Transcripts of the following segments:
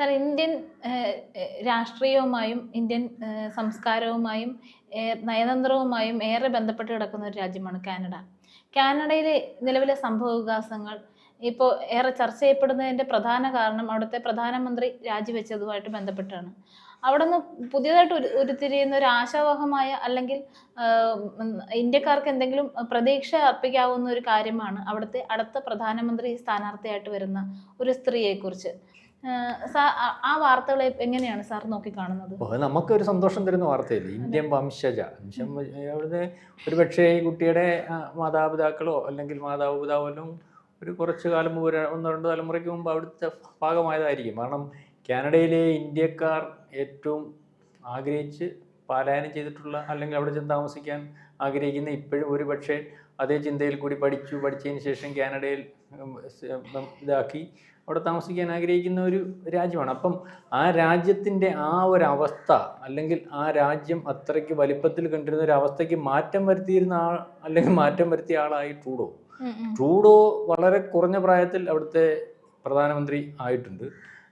Sir Indian രാഷ്ട്രീയവുമായും Indian സംസ്കാരവുമായും നയതന്ത്രവുമായും ഏറെ ബന്ധപ്പെട്ട് കിടക്കുന്ന ഒരു രാജ്യമാണ് കാനഡ. കാനഡയിലെ നിലവിലെ സംഭവ വികാസങ്ങൾ ഇപ്പോൾ ഏറെ ചർച്ച ചെയ്യപ്പെടുന്നതിന്റെ പ്രധാന കാരണം അവിടുത്തെ പ്രധാനമന്ത്രി രാജിവെച്ചതുമായിട്ട് ബന്ധപ്പെട്ടാണ്. അവിടെ നിന്ന് പുതിയതായിട്ട് ഉരു ഉരുത്തിരിയുന്ന ഒരു ആശാവഹമായ അല്ലെങ്കിൽ ഇന്ത്യക്കാർക്ക് എന്തെങ്കിലും പ്രതീക്ഷ അർപ്പിക്കാവുന്ന ഒരു കാര്യമാണ് അവിടുത്തെ അടുത്ത പ്രധാനമന്ത്രി സ്ഥാനാർത്ഥിയായിട്ട് വരുന്ന ഒരു സ്ത്രീയെക്കുറിച്ച്. ആ- വാർത്തകളെ എങ്ങനെയാണ് സാർ നോക്കി കാണുന്നത്? നമുക്ക് നമുക്കൊരു സന്തോഷം തരുന്ന വാർത്തയല്ലേ? ഇന്ത്യൻ വംശജ. വംശം അവിടുത്തെ ഒരു പക്ഷേ ഈ കുട്ടിയുടെ മാതാപിതാക്കളോ അല്ലെങ്കിൽ മാതാപിതാവല്ലോ ഒരു കുറച്ച് കാലം മുമ്പ് ഒന്നോ രണ്ട് തലമുറയ്ക്ക് മുമ്പ് അവിടുത്തെ ഭാഗമായതായിരിക്കും. കാരണം കാനഡയിലെ ഇന്ത്യക്കാർ ഏറ്റവും ആഗ്രഹിച്ച് പാലായനം ചെയ്തിട്ടുള്ള അല്ലെങ്കിൽ അവിടെ ചെന്ന് താമസിക്കാൻ ആഗ്രഹിക്കുന്ന ഇപ്പോഴും ഒരു പക്ഷേ അതേ ചിന്തയിൽ കൂടി പഠിച്ചു. പഠിച്ചതിന് ശേഷം കാനഡയിൽ ഇതാക്കി. അവിടെ താമസിക്കാൻ ആഗ്രഹിക്കുന്ന ഒരു രാജ്യമാണ്. അപ്പം ആ രാജ്യത്തിന്റെ ആ ഒരു അവസ്ഥ അല്ലെങ്കിൽ ആ രാജ്യം അത്രയ്ക്ക് വലിപ്പത്തിൽ കണ്ടിരുന്ന ഒരു അവസ്ഥയ്ക്ക് മാറ്റം വരുത്തിയിരുന്ന ആൾ അല്ലെങ്കിൽ മാറ്റം വരുത്തിയ ആളായി ട്രൂഡോ. ട്രൂഡോ വളരെ കുറഞ്ഞ പ്രായത്തിൽ അവിടുത്തെ പ്രധാനമന്ത്രി ആയിട്ടുണ്ട്.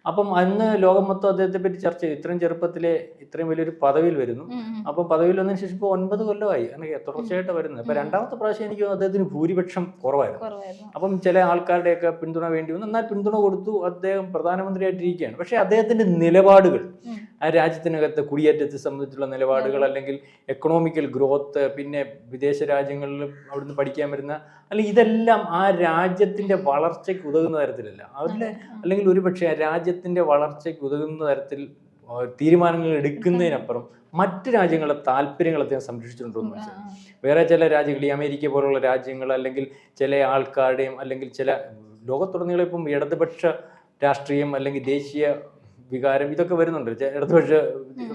അപ്പം അന്ന് ലോകം മൊത്തം അദ്ദേഹത്തെ പറ്റി ചർച്ച ചെയ്തു. ഇത്രയും ചെറുപ്പത്തിലെ ഇത്രയും വലിയൊരു പദവിയിൽ വരുന്നു. അപ്പം പദവിയിൽ വന്നതിന് ശേഷം ഇപ്പോൾ ഒൻപത് കൊല്ലമായി. അങ്ങനെ തുടർച്ചയായിട്ട് വരുന്നത്. അപ്പം രണ്ടാമത്തെ പ്രാവശ്യം എനിക്ക് അദ്ദേഹത്തിന് ഭൂരിപക്ഷം കുറവായിരുന്നു. അപ്പം ചില ആൾക്കാരുടെയൊക്കെ പിന്തുണ വേണ്ടി വന്നു. എന്നാൽ പിന്തുണ കൊടുത്തു അദ്ദേഹം പ്രധാനമന്ത്രിയായിട്ടിരിക്കുകയാണ്. പക്ഷേ അദ്ദേഹത്തിന്റെ നിലപാടുകൾ. ആ രാജ്യത്തിനകത്ത് കുടിയേറ്റത്തെ സംബന്ധിച്ചുള്ള നിലപാടുകൾ അല്ലെങ്കിൽ എക്കണോമിക്കൽ ഗ്രോത്ത് പിന്നെ വിദേശ രാജ്യങ്ങളിൽ അവിടുന്ന് പഠിക്കാൻ വരുന്ന അല്ലെങ്കിൽ ഇതെല്ലാം ആ രാജ്യത്തിന്റെ വളർച്ചയ്ക്ക് ഉതകുന്ന തരത്തിലല്ല. അവരുടെ അല്ലെങ്കിൽ ഒരുപക്ഷെ ആ രാജ്യത്തിന്റെ വളർച്ചയ്ക്ക് ഉതകുന്ന തരത്തിൽ തീരുമാനങ്ങൾ എടുക്കുന്നതിനപ്പുറം മറ്റ് രാജ്യങ്ങളുടെ താല്പര്യങ്ങൾ അദ്ദേഹം സംരക്ഷിച്ചിട്ടുണ്ടോ എന്ന് ആ, മനസ്സിലായി. വേറെ ചില രാജ്യങ്ങൾ ഈ അമേരിക്ക പോലുള്ള രാജ്യങ്ങൾ അല്ലെങ്കിൽ ചില ആൾക്കാരുടെയും അല്ലെങ്കിൽ ചില ലോകത്തുടനീളം ഇപ്പം ഇടതുപക്ഷ രാഷ്ട്രീയം അല്ലെങ്കിൽ ദേശീയ വികാരം ഇതൊക്കെ വരുന്നുണ്ട്. ഇടതുപക്ഷ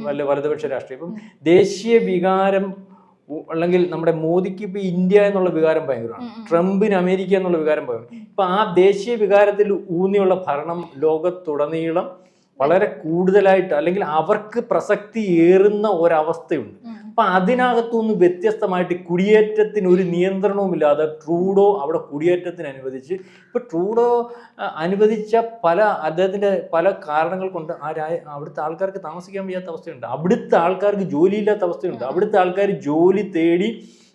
വല്ല വലതുപക്ഷ രാഷ്ട്രീയം. ഇപ്പം ദേശീയ വികാരം അല്ലെങ്കിൽ നമ്മുടെ മോദിക്ക് ഇപ്പൊ ഇന്ത്യ എന്നുള്ള വികാരം ഭയങ്കരമാണ്. ട്രംപിന് അമേരിക്ക എന്നുള്ള വികാരം ഭയങ്കര ഇപ്പൊ ആ ദേശീയ വികാരത്തിൽ ഊന്നിയുള്ള ഭരണം ലോകത്തുടനീളം വളരെ കൂടുതലായിട്ട് അല്ലെങ്കിൽ അവർക്ക് പ്രസക്തി ഏറുന്ന ഒരവസ്ഥയുണ്ട്. അപ്പൊ അതിനകത്തുനിന്ന് വ്യത്യസ്തമായിട്ട് കുടിയേറ്റത്തിന് ഒരു നിയന്ത്രണവുമില്ലാതെ ട്രൂഡോ അവിടെ കുടിയേറ്റത്തിന് അനുവദിച്ച്. ഇപ്പൊ ട്രൂഡോ അനുവദിച്ച പല അദ്ദേഹത്തിന്റെ പല കാരണങ്ങൾ കൊണ്ട് ആ രാ അവിടുത്തെ ആൾക്കാർക്ക് താമസിക്കാൻ വയ്യാത്ത അവസ്ഥയുണ്ട്. അവിടുത്തെ ആൾക്കാർക്ക് ജോലിയില്ലാത്ത അവസ്ഥയുണ്ട്. അവിടുത്തെ ആൾക്കാർ ജോലി തേടി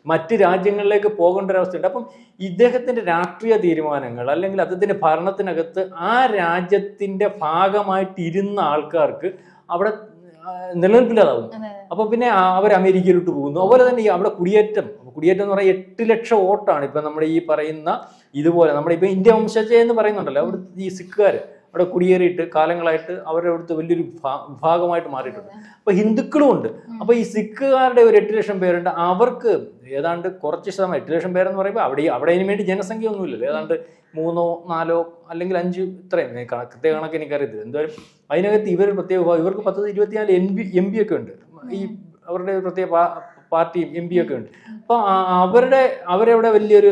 മറ്റ് രാജ്യങ്ങളിലേക്ക് പോകേണ്ട ഒരു അവസ്ഥയുണ്ട്. അപ്പം ഇദ്ദേഹത്തിന്റെ രാഷ്ട്രീയ തീരുമാനങ്ങൾ അല്ലെങ്കിൽ അദ്ദേഹത്തിന്റെ ഭരണത്തിനകത്ത് ആ രാജ്യത്തിന്റെ ഭാഗമായിട്ടിരുന്ന ആൾക്കാർക്ക് അവിടെ ആ, അപ്പോൾ അപ്പൊ പിന്നെ അവർ അമേരിക്കയിലോട്ട് പോകുന്നു. അതുപോലെ തന്നെ ഈ അവിടെ കുടിയേറ്റം. കുടിയേറ്റം എന്ന് പറയുന്നത് എട്ട് ലക്ഷം വോട്ടാണ് ഇപ്പൊ നമ്മുടെ ഈ പറയുന്ന ഇതുപോലെ നമ്മുടെ ഇപ്പൊ ഇന്ത്യ വംശജ എന്ന് പറയുന്നുണ്ടല്ലോ അവിടെ ഈ സിഖുകാർ അവിടെ കുടിയേറിയിട്ട് കാലങ്ങളായിട്ട് അവരുടെ അവിടുത്തെ വലിയൊരു വിഭാഗമായിട്ട് മാറിയിട്ടുണ്ട്. അപ്പൊ ഹിന്ദുക്കളും ഉണ്ട്. അപ്പൊ ഈ സിഖുകാരുടെ ഒരു എട്ട് ലക്ഷം പേരുണ്ട്. അവർക്ക് ഏതാണ്ട് കുറച്ച് ശതമാനം എട്ട് ലക്ഷം പേരെന്ന് പറയുമ്പോൾ അവിടെ അവിടെ അതിന് വേണ്ടി ജനസംഖ്യ ഒന്നുമില്ലല്ലോ. ഏതാണ്ട് മൂന്നോ നാലോ അല്ലെങ്കിൽ അഞ്ച് ഇത്രയും. കൃത്യ കണക്ക് എനിക്കറിയത്തില്ല. എന്തായാലും അതിനകത്ത് ഇവർ പ്രത്യേക ഇവർക്ക് പത്ത് ഇരുപത്തിനാല് എം ബി എം ബി ഒക്കെ ഉണ്ട്. ഈ അവരുടെ പ്രത്യേക പാർട്ടിയും എം പിയും ഒക്കെ ഉണ്ട്. അപ്പോൾ അവരുടെ അവരവിടെ വലിയൊരു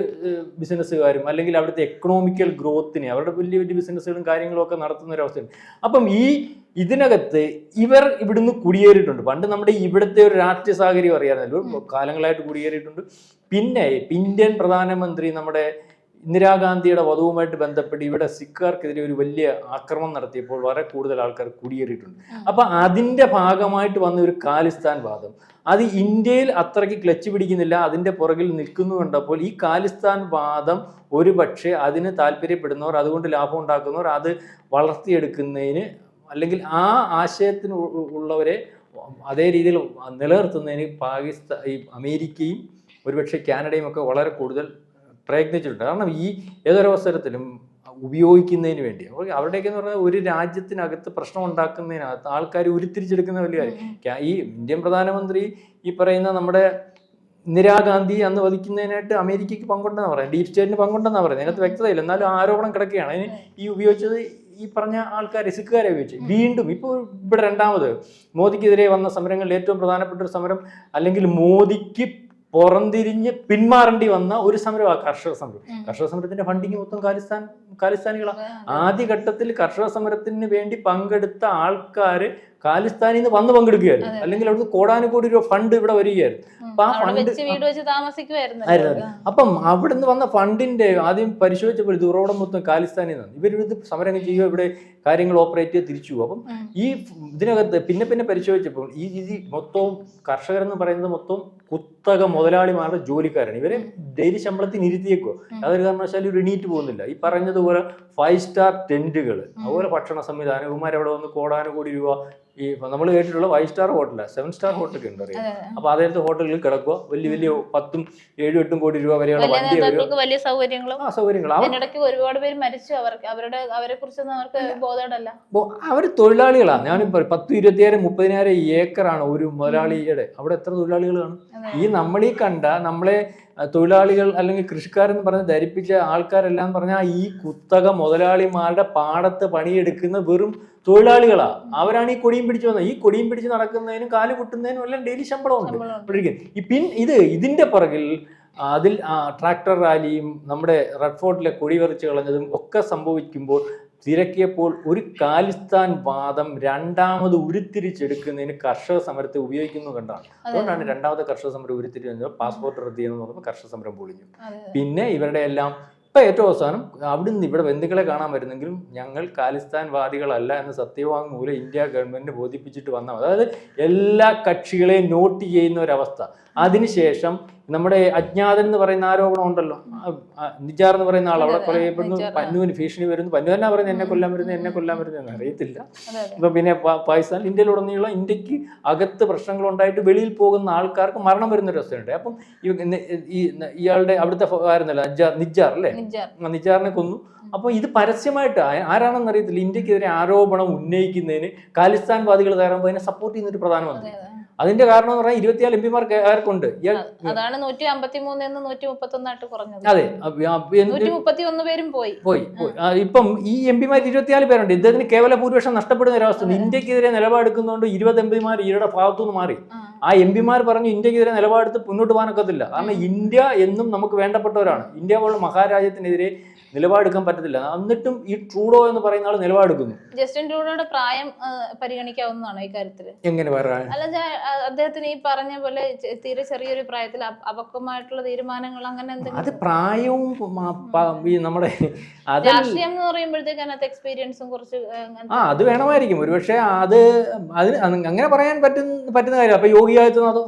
ബിസിനസ്സുകാരും അല്ലെങ്കിൽ അവിടുത്തെ എക്കണോമിക്കൽ ഗ്രോത്തിനെ അവരുടെ വലിയ വലിയ ബിസിനസ്സുകളും കാര്യങ്ങളും ഒക്കെ നടത്തുന്ന ഒരു അവസ്ഥയുണ്ട് അപ്പം ഈ ഇതിനകത്ത് ഇവർ ഇവിടുന്ന് കുടിയേറിയിട്ടുണ്ട്. പണ്ട് നമ്മുടെ ഇവിടുത്തെ ഒരു രാഷ്ട്രീയ സാഹചര്യം അറിയാമല്ലോ കാലങ്ങളായിട്ട് കുടിയേറിയിട്ടുണ്ട്. പിന്നെ ഇന്ത്യൻ പ്രധാനമന്ത്രി നമ്മുടെ ഇന്ദിരാഗാന്ധിയുടെ വധവുമായിട്ട് ബന്ധപ്പെട്ട് ഇവിടെ സിഖുകാർക്കെതിരെ ഒരു വലിയ ആക്രമണം നടത്തിയപ്പോൾ വളരെ കൂടുതൽ ആൾക്കാർ കുടിയേറിയിട്ടുണ്ട്. അപ്പൊ അതിന്റെ ഭാഗമായിട്ട് വന്ന ഒരു കാലിസ്ഥാൻ വാദം. അത് ഇന്ത്യയിൽ അത്രയ്ക്ക് ക്ലച്ച് പിടിക്കുന്നില്ല അതിന്റെ പുറകിൽ നിൽക്കുന്നു കണ്ടപ്പോൾ ഈ കാലിസ്ഥാൻ വാദം ഒരു പക്ഷേ അതിന് താല്പര്യപ്പെടുന്നവർ അതുകൊണ്ട് ലാഭം ഉണ്ടാക്കുന്നവർ അത് വളർത്തിയെടുക്കുന്നതിന് അല്ലെങ്കിൽ ആ ആശയത്തിന് ഉള്ളവരെ അതേ രീതിയിൽ നിലനിർത്തുന്നതിന് പാകിസ്ഥാൻ അമേരിക്കയും ഒരുപക്ഷെ കാനഡയും ഒക്കെ വളരെ കൂടുതൽ പ്രയത്നിച്ചിട്ടുണ്ട്. കാരണം ഈ ഏതൊരവസരത്തിലും ഉപയോഗിക്കുന്നതിന് വേണ്ടി. അവരുടെയൊക്കെ എന്ന് പറഞ്ഞാൽ ഒരു രാജ്യത്തിനകത്ത് പ്രശ്നം ഉണ്ടാക്കുന്നതിനകത്ത് ആൾക്കാർ ഉരുത്തിരിച്ചെടുക്കുന്ന വലിയ കാര്യം. ഈ ഇന്ത്യൻ പ്രധാനമന്ത്രി ഈ പറയുന്ന നമ്മുടെ ഇന്ദിരാഗാന്ധി അന്ന് വധിക്കുന്നതിനായിട്ട് അമേരിക്കയ്ക്ക് പങ്കുണ്ടെന്നാണ് പറയുന്നത്. ഡീപ് സ്റ്റേറ്റിന് പങ്കുണ്ടെന്ന് പറയുന്നത്. അതിനകത്ത് വ്യക്തതയില്ല. എന്നാലും ആരോപണം കിടക്കുകയാണ്. അതിന് ഈ ഉപയോഗിച്ചത് ഈ പറഞ്ഞ ആൾക്കാരെ സിഖുകാരെ ഉപയോഗിച്ച്. വീണ്ടും ഇപ്പോൾ ഇവിടെ രണ്ടാമത് മോദിക്കെതിരെ വന്ന സമരങ്ങളിൽ ഏറ്റവും പ്രധാനപ്പെട്ട ഒരു സമരം അല്ലെങ്കിൽ മോദിക്ക് പുറംതിരിഞ്ഞ് പിന്മാറേണ്ടി വന്ന ഒരു സമരമാണ് കർഷക സമരം. കർഷക സമരത്തിന്റെ ഫണ്ടിങ് മൊത്തം ഖാലിസ്ഥാൻ ഖാലിസ്ഥാനികളാണ് അതെ. ആദ്യഘട്ടത്തിൽ കർഷക സമരത്തിന് വേണ്ടി പങ്കെടുത്ത ആൾക്കാര് ഖാലിസ്ഥാനിൽ നിന്ന് വന്ന് പങ്കെടുക്കുകയായിരുന്നു. അല്ലെങ്കിൽ അവിടുന്ന് കോടാനുകോടി രൂപ ഫണ്ട് ഇവിടെ വരികയായിരുന്നു. അപ്പൊ ആ ഫണ്ട് അപ്പം അവിടുന്ന് വന്ന ഫണ്ടിന്റെ ആദ്യം പരിശോധിച്ചപ്പോൾ ഇത് ഉറവിടം മൊത്തം ഖാലിസ്ഥാനിൽ നിന്നാണ്. ഇവരിത് സമരം ചെയ്യുക ഇവിടെ കാര്യങ്ങൾ ഓപ്പറേറ്റ് ചെയ്ത് തിരിച്ചു പോകും. അപ്പം ഈ ഇതിനകത്ത് പിന്നെ പിന്നെ പരിശോധിച്ചപ്പോൾ ഈ ഇത് മൊത്തവും കർഷകരെന്ന് പറയുന്നത് മൊത്തം കുത്തക മുതലാളിമാരുടെ ജോലിക്കാരാണ്. ഇവരെ ഡെയിലി ശമ്പളത്തിന് ഇരുത്തിയേക്കോ. അതൊരു കാരണവശാലും ഇവർ എണീറ്റ് പോകുന്നില്ല. ഈ പറഞ്ഞതുപോലെ ഫൈവ് സ്റ്റാർ ടെന്റുകൾ അതുപോലെ ഭക്ഷണ സംവിധാനം ഇവന്മാർ അവിടെ വന്ന് കോടാനുകോടി രൂപ ഈ നമ്മൾ കേട്ടിട്ടുള്ള ഫൈവ് സ്റ്റാർ ഹോട്ടലാണ് സെവൻ സ്റ്റാർ ഹോട്ടലൊക്കെ ഉണ്ട് അറിയാം. അപ്പൊ അതായത് ഹോട്ടലിൽ കിടക്കുക. വലിയ വലിയ പത്തും ഏഴും എട്ടും കോടി രൂപ വരെയുള്ള വണ്ടി വലിയ സൗകര്യങ്ങളും. അതിനിടയ്ക്ക് ഒരുപാട് പേര് മരിച്ചു. അവർക്ക് അവരുടെ അവരെ കുറിച്ചൊന്നും അവർക്ക് അവർ തൊഴിലാളികളാണ് ഞാനിപ്പോ പത്ത് ഇരുപത്തിയായിരം മുപ്പതിനായിരം ഏക്കറാണ് ഒരു മുതലാളിയുടെ. അവിടെ എത്ര തൊഴിലാളികളാണ്. ഈ നമ്മളീ കണ്ട നമ്മളെ തൊഴിലാളികൾ അല്ലെങ്കിൽ കൃഷിക്കാരെന്ന് പറഞ്ഞ് ധരിപ്പിച്ച ആൾക്കാരെല്ലാം പറഞ്ഞാൽ ഈ കുത്തക മുതലാളിമാരുടെ പാടത്ത് പണിയെടുക്കുന്ന വെറും തൊഴിലാളികളാ. അവരാണ് ഈ കൊടിയും പിടിച്ചു വന്നത്. ഈ കൊടിയും പിടിച്ച് നടക്കുന്നതിനും കാൽ കുട്ടുന്നതിനും എല്ലാം ഡെയിലി ശമ്പളമുണ്ട്. ഈ പിൻ ഇത് ഇതിന്റെ പുറകിൽ അതിൽ ആ, ട്രാക്ടർ റാലിയും നമ്മുടെ റെഡ് ഫോർട്ടിലെ കൊടി വെറിച്ച് കളഞ്ഞതും ഒക്കെ സംഭവിക്കുമ്പോൾ തിരക്കിയപ്പോൾ ഒരു കാലിസ്ഥാൻ വാദം രണ്ടാമത് ഉരുത്തിരിച്ചെടുക്കുന്നതിന് കർഷക സമരത്തെ ഉപയോഗിക്കുന്നു കണ്ടാണ്. അതുകൊണ്ടാണ് രണ്ടാമത്തെ കർഷക സമരം ഉരുത്തിരിഞ്ഞത് പാസ്പോർട്ട് റദ്ദ് ചെയ്യണമെന്ന് പറഞ്ഞപ്പോൾ കർഷക സമരം പൊളിഞ്ഞു. പിന്നെ ഇവരുടെ എല്ലാം ഇപ്പൊ ഏറ്റവും അവസാനം അവിടുന്ന് ഇവിടെ ബന്ധുക്കളെ കാണാൻ വരുന്നെങ്കിലും ഞങ്ങൾ ഖാലിസ്ഥാൻ വാദികളല്ല എന്ന് സത്യവാങ്മൂലം ഇന്ത്യ ഗവൺമെന്റ് ബോധിപ്പിച്ചിട്ട് വന്ന അതായത് എല്ലാ കക്ഷികളെയും നോട്ട് ചെയ്യുന്ന ഒരവസ്ഥ. അതിനുശേഷം നമ്മുടെ അജ്ഞാതൻ എന്ന് പറയുന്ന ആരോപണം ഉണ്ടല്ലോ. നിജാർ എന്ന് പറയുന്ന ആൾ അവിടെ കുറെ. പന്നുവിന് ഭീഷണി വരുന്നു. പന്നു തന്നെ പറയുന്നത് എന്നെ കൊല്ലാൻ വരുന്നു എന്നെ കൊല്ലാൻ വരുന്നു എന്ന് അറിയത്തില്ല. ഇപ്പൊ പിന്നെ പാകിസ്ഥാൻ ഇന്ത്യയിലുടനീളം ഇന്ത്യയ്ക്ക് അകത്ത് പ്രശ്നങ്ങൾ ഉണ്ടായിട്ട് വെളിയിൽ പോകുന്ന ആൾക്കാർക്ക് മരണം വരുന്ന ഒരു അവസ്ഥയുണ്ട്. അപ്പം ഈ ഇയാളുടെ അവിടുത്തെ ആയിരുന്നല്ലോ നിജാർ അല്ലേ? നിജാറിനെ കൊന്നു. അപ്പോൾ ഇത് പരസ്യമായിട്ട് ആരാണെന്ന് അറിയത്തില്ല. ഇന്ത്യക്കെതിരെ ആരോപണം ഉന്നയിക്കുന്നതിന് ഖാലിസ്ഥാൻ വാദികൾ തയ്യാറാകുമ്പോൾ അതിനെ സപ്പോർട്ട് ചെയ്യുന്ന ഒരു പ്രധാനമന്ത്രി. അതിന്റെ കാരണം എന്ന് പറഞ്ഞാൽ ഇരുപത്തിനാല് എം പിമാർക്ക് ആർക്കുണ്ട്? അതാണ് നൂറ്റി അമ്പത്തി മൂന്നിന്ന് നൂറ്റി മുപ്പത്തി കുറഞ്ഞത്. അതെ അപ്പൊ ആ- നൂറ്റി മുപ്പത്തി ഒന്ന് പേരും പോയി. പോയി ഇപ്പം ഈ എം പിമാർ ഇരുപത്തിനാല് പേരുണ്ട്. ഇദ്ദേഹത്തിന് കേവല ഭൂരിപക്ഷം നഷ്ടപ്പെടുന്ന ഒരവസ്ഥ. ഇന്ത്യക്കെതിരെ നിലപാടെടുക്കുന്നതുകൊണ്ട് ഇരുപത് എം പിമാർ ഇവരുടെ ഭാഗത്തുനിന്ന് മാറി. ആ. ആ എം പിമാർ പറഞ്ഞു ഇന്ത്യക്കെതിരെ നിലപാടെടുത്ത് മുന്നോട്ട് പോകാനൊക്കത്തില്ല. കാരണം ഇന്ത്യ എന്നും നമുക്ക് വേണ്ടപ്പെട്ടവരാണ്. ഇന്ത്യ പോലുള്ള മഹാരാജ്യത്തിനെതിരെ നിലപാടെടുക്കാൻ പറ്റത്തില്ല. എന്നിട്ടും ഈ ട്രൂഡോ എന്ന് പറയുന്ന ആൾ നിലപാടെടുക്കുന്നു. ജസ്റ്റിൻ ട്രൂഡോയുടെ പ്രായം പരിഗണിക്കാവുന്നതാണ് ഈ കാര്യത്തിൽ എങ്ങനെ പറയാൻ അല്ല അദ്ദേഹത്തിന് ഈ പറഞ്ഞ പോലെ തീരെ ചെറിയൊരു പ്രായത്തിൽ അപ- അപക്വമായിട്ടുള്ള തീരുമാനങ്ങൾ അങ്ങനെ എന്തെങ്കിലും അത് പ്രായവും നമ്മുടെ രാഷ്ട്രീയം എന്ന് പറയുമ്പോഴത്തേക്ക് അതിനകത്ത് എക്സ്പീരിയൻസും കുറച്ച് ആ, അത് വേണമായിരിക്കും. ഒരുപക്ഷെ അത് അതിന് അങ്ങനെ പറയാൻ പറ്റുന്ന പറ്റുന്ന കാര്യം. അപ്പൊ യോഗി ആദിത്യനാഥോ.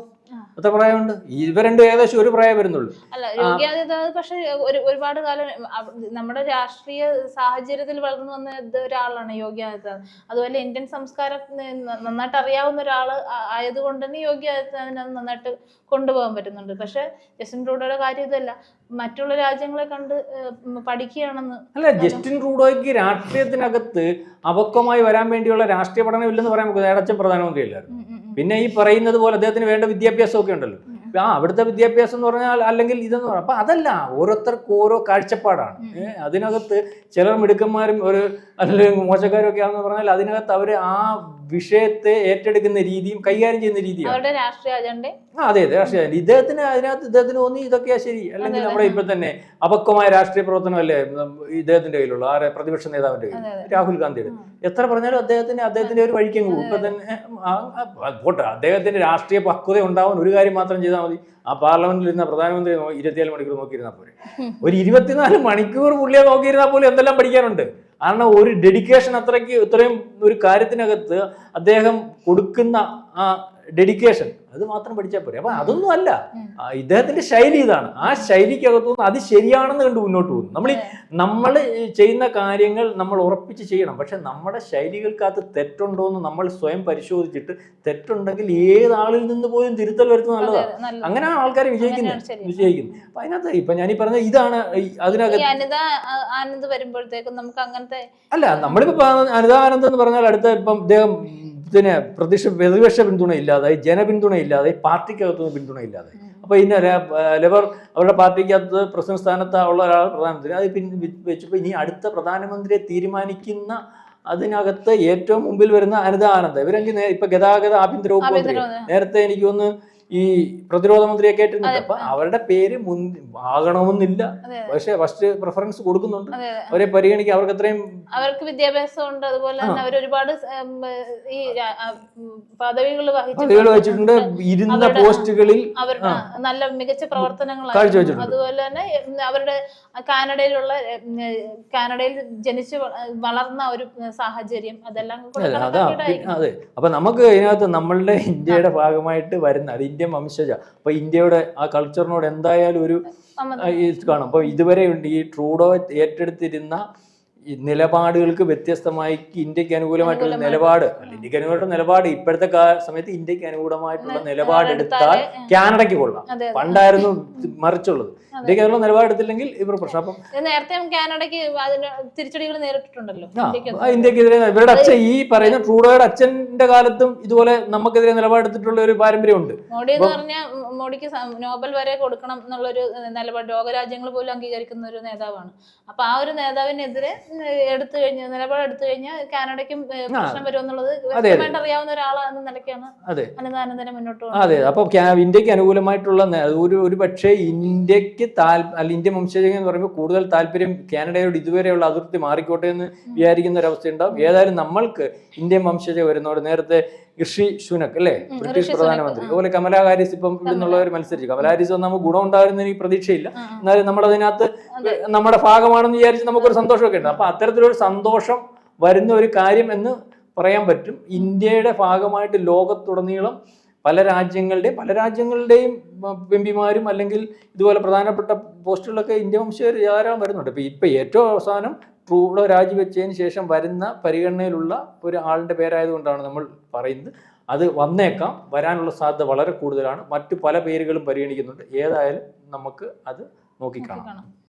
എത്ര പ്രായമുണ്ട്. ഇവ രണ്ടും ഏകദേശം ഒരു പ്രായം വരുന്നുള്ളൂ. അല്ല യോഗി ആദിത്യനാഥ് പക്ഷെ ഒരു ഒരുപാട് കാലം അവ- നമ്മുടെ രാഷ്ട്രീയ സാഹചര്യത്തിൽ വളർന്നു വന്ന ഇത് ഒരാളാണ് യോഗി ആദിത്യനാഥ് അതുപോലെ ഇന്ത്യൻ സംസ്കാരം ന- നന്നായിട്ട് അറിയാവുന്ന ഒരാൾ ആയതുകൊണ്ട് തന്നെ യോഗി ആദിത്യനാഥിനെ അത് നന്നായിട്ട് കൊണ്ടുപോകാൻ പറ്റുന്നുണ്ട്. പക്ഷെ ജസ്റ്റിൻ റൂഡോയുടെ കാര്യം ഇതല്ല. മറ്റുള്ള രാജ്യങ്ങളെ കണ്ട് ഏഹ്, ഉം, പഠിക്കുകയാണെന്ന് അല്ല ജസ്റ്റിൻ റൂഡോയ്ക്ക് രാഷ്ട്രീയത്തിനകത്ത് അപക്വമായി വരാൻ വേണ്ടിയുള്ള രാഷ്ട്രീയ പഠനം ഇല്ലെന്ന് പറയാൻ നമുക്ക് നേടച്ചൻ പ്രധാനമന്ത്രി അല്ലായിരുന്നു. ഉം, ഉം, ഉം. പിന്നെ ഈ പറയുന്നത് പോലെ അദ്ദേഹത്തിന് വേണ്ട വിദ്യാഭ്യാസമൊക്കെ ഉണ്ടല്ലോ. ആ അവിടുത്തെ വിദ്യാഭ്യാസം എന്ന് പറഞ്ഞാൽ അല്ലെങ്കിൽ ഇതെന്ന് പറഞ്ഞാൽ അപ്പൊ അതല്ല ഓരോരുത്തർക്ക് ഓരോ കാഴ്ചപ്പാടാണ്. അതിനകത്ത് ചിലർ മിടുക്കന്മാരും ഒരു അല്ലെങ്കിൽ മോശക്കാരും ഒക്കെ ആണെന്ന് പറഞ്ഞാൽ അതിനകത്ത് അവർ ആ വിഷയത്തെ ഏറ്റെടുക്കുന്ന രീതിയും കൈകാര്യം ചെയ്യുന്ന രീതിയാണ്. അവരുടെ രാഷ്ട്രീയ അജണ്ട? ആ അതെ അതെ രാഷ്ട്രീയ ഇദ്ദേഹത്തിന് അതിനകത്ത് ഇദ്ദേഹത്തിന് തോന്നി ഇതൊക്കെയാ ശരി. അല്ലെങ്കിൽ നമ്മുടെ ഇപ്പൊ തന്നെ അപക്വമായ രാഷ്ട്രീയ പ്രവർത്തനമല്ലേ അല്ലേ ഇദ്ദേഹത്തിന്റെ കയ്യിലുള്ള ആരെ പ്രതിപക്ഷ നേതാവിന്റെ കയ്യിൽ? രാഹുൽ ഗാന്ധിയുടെ. എത്ര പറഞ്ഞാലും അദ്ദേഹത്തിന് അദ്ദേഹത്തിന്റെ ഒരു വഴിക്കെങ്കിലും ഇപ്പൊ തന്നെ പോട്ടെ. അദ്ദേഹത്തിന്റെ രാഷ്ട്രീയ പക്വത ഉണ്ടാവാൻ ഒരു കാര്യം മാത്രം ചെയ്താൽ മതി ആ പാർലമെന്റിൽ ഇരുന്ന പ്രധാനമന്ത്രി ഇരുപത്തിനാല് മണിക്കൂർ നോക്കിയിരുന്നാൽ പോലെ ഒരു ഇരുപത്തിനാല് മണിക്കൂർ പുള്ളിയെ നോക്കിയിരുന്നാൽ പോലും എന്തെല്ലാം പഠിക്കാനുണ്ട്? കാരണം ഒരു ഡെഡിക്കേഷൻ അത്രയ്ക്ക് ഇത്രയും ഒരു കാര്യത്തിനകത്ത് അദ്ദേഹം കൊടുക്കുന്ന ആ ഡെഡിക്കേഷൻ അത് മാത്രം പഠിച്ചാൽ പോരെ. അപ്പൊ അതൊന്നും അല്ല. ഇദ്ദേഹത്തിന്റെ ശൈലി ഇതാണ്. ആ ശൈലിക്കകത്തുനിന്ന് അത് ശരിയാണെന്ന് കണ്ട് മുന്നോട്ട് പോകുന്നു. നമ്മൾ നമ്മൾ ചെയ്യുന്ന കാര്യങ്ങൾ നമ്മൾ ഉറപ്പിച്ച് ചെയ്യണം. പക്ഷെ നമ്മുടെ ശൈലികൾക്കകത്ത് തെറ്റുണ്ടോ എന്ന് നമ്മൾ സ്വയം പരിശോധിച്ചിട്ട് തെറ്റുണ്ടെങ്കിൽ ഏതാളിൽ നിന്ന് പോലും തിരുത്തൽ വരുത്തുന്നത് അതെ, നല്ലതാണ്. അങ്ങനെയാണ് ആൾക്കാർ വിജയിക്കുന്നത്. വിജയിക്കുന്നത് അപ്പൊ അതിനകത്ത് ഇപ്പൊ ഞാനീ പറഞ്ഞ ഇതാണ് അതിനകത്ത് ആനന്ദ് വരുമ്പോഴത്തേക്കും നമുക്ക് അങ്ങനത്തെ അല്ല നമ്മളിപ്പോ അനിതാ ആനന്ദ് എന്ന് പറഞ്ഞാൽ അടുത്ത ഇപ്പം ഇദ്ദേഹം പിന്നെ പ്രതിഷ പ്രതിപക്ഷ പിന്തുണ ഇല്ലാതായി ജനപിന്തുണ ഇല്ലാതായി പാർട്ടിക്കകത്തുനിന്ന് പിന്തുണ ഇല്ലാതായി ഉം. അപ്പൊ ഇന്ന ലെവർ അവരുടെ പാർട്ടിക്കകത്ത് പ്രസിഡന്റ് സ്ഥാനത്ത് ഉള്ള ഒരാൾ പ്രധാനമന്ത്രി അത് പിന്നെ വെച്ചപ്പോൾ ഇനി അടുത്ത പ്രധാനമന്ത്രിയെ തീരുമാനിക്കുന്ന അതിനകത്ത് ഏറ്റവും മുമ്പിൽ വരുന്ന അനിത ആനന്ദ്. ഇവരെങ്കിൽ ഇപ്പൊ ഗതാഗത ആഭ്യന്തര വകുപ്പ് മന്ത്രി. നേരത്തെ എനിക്ക് തോന്നുന്നു ഈ പ്രതിരോധ മന്ത്രിയെ കേട്ടിട്ടുണ്ട്. അപ്പൊ അവരുടെ പേര് മുൻ ആകണമെന്നില്ല. പക്ഷെ ഫസ്റ്റ് പ്രിഫറൻസ് കൊടുക്കുന്നുണ്ട്. അവരെ പരിഗണിക്കുക. അവർക്ക് അത്രയും അവർക്ക് വിദ്യാഭ്യാസം ഉണ്ട് അതുപോലെ തന്നെ അവർ ഒരുപാട് ഈ പദവികൾ വഹിച്ചിട്ടുണ്ട്. ഇരുന്ന പോസ്റ്റുകളിൽ അവരുടെ നല്ല മികച്ച പ്രവർത്തനങ്ങൾ. അതുപോലെ തന്നെ അവരുടെ കാനഡയിലുള്ള കാനഡയിൽ ജനിച്ചു വളർന്ന ഒരു സാഹചര്യം അതെല്ലാം അതെ. അപ്പൊ നമുക്ക് ഇതിനകത്ത് നമ്മളുടെ ഇന്ത്യയുടെ ഭാഗമായിട്ട് വരുന്ന അത് ഇന്ത്യൻ വംശജ അപ്പൊ ഇന്ത്യയുടെ ആ കൾച്ചറിനോട് എന്തായാലും ഒരു കാണും. അപ്പൊ ഇതുവരെ ഉണ്ട് ഈ ട്രൂഡോ ഏറ്റെടുത്തിരുന്ന നിലപാടുകൾക്ക് വ്യത്യസ്തമായി ഇന്ത്യയ്ക്ക് അനുകൂലമായിട്ടുള്ള അനുകൂലമായിട്ട്. നിലപാട് അല്ല, ഇന്ത്യയ്ക്ക് അനുകൂലമായിട്ടുള്ള നിലപാട് ഇപ്പോഴത്തെ സമയത്ത് ഇന്ത്യയ്ക്ക് അനുകൂലമായിട്ടുള്ള നിലപാട് നിലപാടെടുത്താൽ കാനഡയ്ക്ക് കൊള്ളാം. പണ്ടായിരുന്നു മറിച്ചുള്ളത്. ഇന്ത്യയ്ക്ക് അതിനുള്ള നിലപാടെടുത്തില്ലെങ്കിൽ ഇവർ പ്രശ്നം. അപ്പം നേരത്തെ കാനഡയ്ക്ക് തിരിച്ചടികൾ നേരിട്ടിട്ടുണ്ടല്ലോ ഇന്ത്യക്കെതിരെ ഇവരുടെ അച്ഛൻ ഈ പറയുന്ന ട്രൂഡോയുടെ അച്ഛന്റെ കാലത്തും ഇതുപോലെ നമുക്കെതിരെ നിലപാടെടുത്തിട്ടുള്ള ഒരു പാരമ്പര്യമുണ്ട്. മോഡി എന്ന് പറഞ്ഞാൽ മോഡിക്ക് നോബൽ വരെ കൊടുക്കണം എന്നുള്ളൊരു നിലപാട് ലോകരാജ്യങ്ങൾ പോലും അംഗീകരിക്കുന്ന ഒരു നേതാവാണ്. അപ്പൊ ആ ഒരു നേതാവിനെതിരെ എടുത്തു കഴിഞ്ഞ നിലപാട് എടുത്തു കഴിഞ്ഞാൽ കാനഡയ്ക്കും പ്രശ്നം വരുമെന്നുള്ളത് വ്യക്തമായിട്ട് അറിയാവുന്ന ഒരാളാണെന്ന് നിലയ്ക്കാണ് അനന്താനന്ദനെ മുന്നോട്ട് അതെ. അപ്പൊ ഇന്ത്യയ്ക്ക് അനുകൂലമായിട്ടുള്ള ഒരു ഒരു പക്ഷേ ഇന്ത്യയ്ക്ക് താൽ അല്ല ഇന്ത്യ വംശജ എന്ന് പറയുമ്പോൾ കൂടുതൽ താല്പര്യം കാനഡയോട് ഇതുവരെയുള്ള അതിർത്തി മാറിക്കോട്ടെ എന്ന് വിചാരിക്കുന്ന ഒരു അവസ്ഥയുണ്ടാവും ഏതായാലും നമ്മൾക്ക് ഇന്ത്യൻ വംശജ വരുന്നവർ നേരത്തെ ഋഷി ശുനക് അല്ലേ? ബ്രിട്ടീഷ് പ്രധാനമന്ത്രി. അതുപോലെ കമലാ ഹാരിസ് ഇപ്പം എന്നുള്ളവർ മത്സരിച്ചു. കമലാ ഹാരിസ് വന്ന് നമുക്ക് ഗുണം ഉണ്ടാകുന്ന എനിക്ക് പ്രതീക്ഷയില്ല. എന്നാലും നമ്മളതിനകത്ത് നമ്മുടെ ഭാഗമാണെന്ന് വിചാരിച്ച് നമുക്കൊരു സന്തോഷമൊക്കെ ഉണ്ട്. അപ്പൊ അത്തരത്തിലൊരു സന്തോഷം വരുന്ന ഒരു കാര്യം എന്ന് പറയാൻ പറ്റും. ഇന്ത്യയുടെ ഭാഗമായിട്ട് ലോകത്തുടനീളം പല രാജ്യങ്ങളുടെയും പല രാജ്യങ്ങളുടെയും എം പിമാരും അല്ലെങ്കിൽ ഇതുപോലെ പ്രധാനപ്പെട്ട പോസ്റ്റുകളൊക്കെ ഇന്ത്യ വംശീയർ ധാരാളം വരുന്നുണ്ട്. ഇപ്പം ഇപ്പം ഏറ്റവും അവസാനം ട്രൂഡോ രാജിവെച്ചതിന് ശേഷം വരുന്ന പരിഗണനയിലുള്ള ഒരു ആളിന്റെ പേരായതുകൊണ്ടാണ് നമ്മൾ പറയുന്നത്. അത് വന്നേക്കാം. വരാനുള്ള സാധ്യത വളരെ കൂടുതലാണ്. മറ്റു പല പേരുകളും പരിഗണിക്കുന്നുണ്ട്. ഏതായാലും നമുക്ക് അത് നോക്കിക്കാണാം കാണാം.